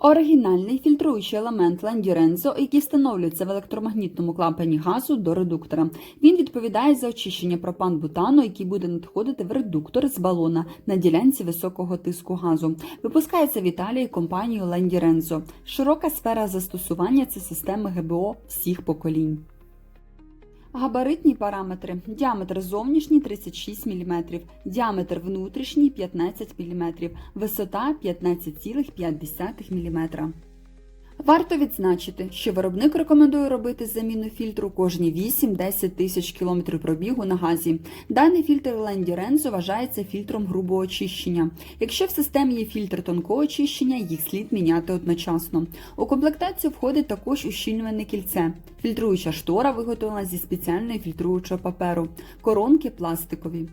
Оригінальний фільтруючий елемент Лендірензо, який встановлюється в електромагнітному клапані газу до редуктора. Він відповідає за очищення пропан-бутану, який буде надходити в редуктор з балона на ділянці високого тиску газу. Випускається в Італії компанією Лендірензо. Широка сфера застосування це системи ГБО всіх поколінь. Габаритні параметри. Діаметр зовнішній 36 мм, діаметр внутрішній 15 мм, висота 15,5 мм. Варто відзначити, що виробник рекомендує робити заміну фільтру кожні 8-10 тисяч кілометрів пробігу на газі. Даний фільтр Ленді Рензо вважається фільтром грубого очищення. Якщо в системі є фільтр тонкого очищення, їх слід міняти одночасно. У комплектацію входить також ущільнювальне кільце, фільтруюча штора виготовлена зі спеціальної фільтруючого паперу, коронки пластикові.